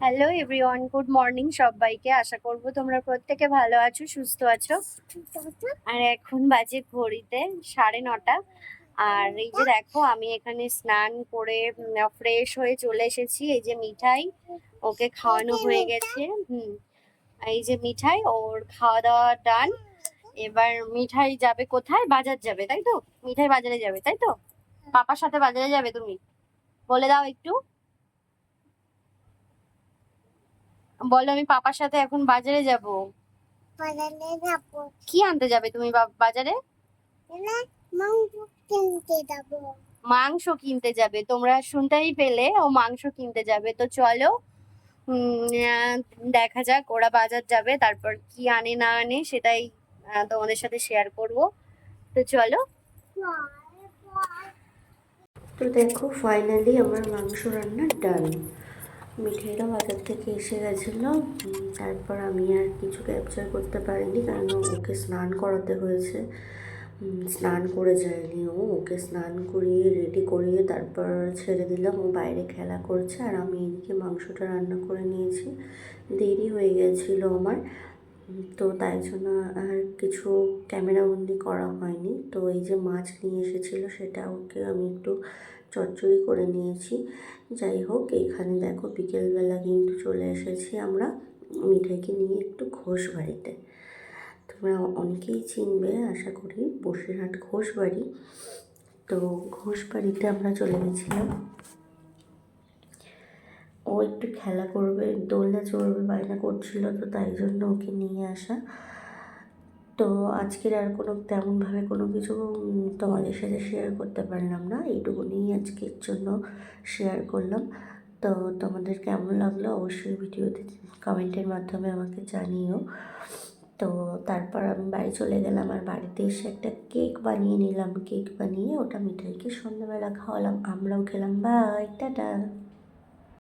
Hello everyone good morning সবাইকে। আশা করব তোমরা প্রত্যেকে ভালো আছো, সুস্থ আছো। আর এখন বাজে ঘড়িতে সাড়ে নটা। আর এই যে দেখো, আমি এখানে স্নান করে ফ্রেশ হয়ে চলে এসেছি। এই যে মিঠাই, ওকে খাওয়ানো হয়ে গেছে। হুম, এই যে মিঠাই, ওর খাওয়া দাওয়া ডান এবার মিঠাই যাবে কোথায়? বাজার যাবে, তাই তো? মিঠাই বাজারে যাবে, তাই তো? পাপার সাথে বাজারে যাবে তুমি? বলে দাও একটু। বলো আমি পাপার সাথে এখন বাজারে যাব। বাজারে যাব। কি আনতে যাবে তুমি বাজারে? মাংস কিনতে যাব। মাংস কিনতে যাবে। তোমরা শুনতেই পেলে ও মাংস কিনতে যাবে। তো চলো দেখা যাক ওরা বাজার যাবে তারপর কি আনে না আনে সেটাই তোমাদের সাথে শেয়ার করব। তো চলো। তো দেখো ফাইনালি আমার মাংস রান্না ডান মিঠাইরা বাজার থেকে এসে গেছিল। তারপর আমি আর কিছু ক্যাপচার করতে পারিনি, কারণ ওকে স্নান করাতে হয়েছে। স্নান করে যায়নি ও, ওকে স্নান করিয়ে রেডি করিয়ে তারপর ছেড়ে দিলাম। ও বাইরে খেলা করছে আর আমি এদিকে মাংসটা রান্না করে নিয়েছি। দেরি হয়ে গেছিল আমার। তো তাই জন্য আর কিছু ক্যামেরাবন্দি করা হয়নি। তো এই যে মাছ নিয়ে এসেছিল সেটা ওকে আমি একটু চচ্চড়ি করে নিয়েছি। যাই হোক, এখানে দেখো বিকেলবেলা কিন্তু চলে এসেছি আমরা মিঠাইকে নিয়ে একটু ঘোষ বাড়িতে। তোমরা অনেকেই চিনবে, আশা করি বসিরহাট ঘোষ বাড়ি। তো ঘোষ বাড়িতে আমরা চলে গেছিলাম। একটু খেলা করবে, দোলনা চড়বে, বায়না করছিল তো তাই জন্য ওকে নিয়ে আসা। তো আজকের আর কোনো তেমনভাবে কোনো কিছু তোমাদের সাথে শেয়ার করতে পারলাম না, এইটুকুনি আজকের জন্য শেয়ার করলাম। তো তোমাদের কেমন লাগল অবশ্যই ভিডিওতে কমেন্টের মাধ্যমে আমাকে জানিও। তো তারপর আমি বাড়ি চলে গেলাম আর বাড়িতে এসে একটা কেক বানিয়ে নিলাম, কেক বানিয়ে ওটা মিঠাইকে সন্ধ্যাবেলা খাওয়ালাম, আমরাও খেলাম বাই টাটা।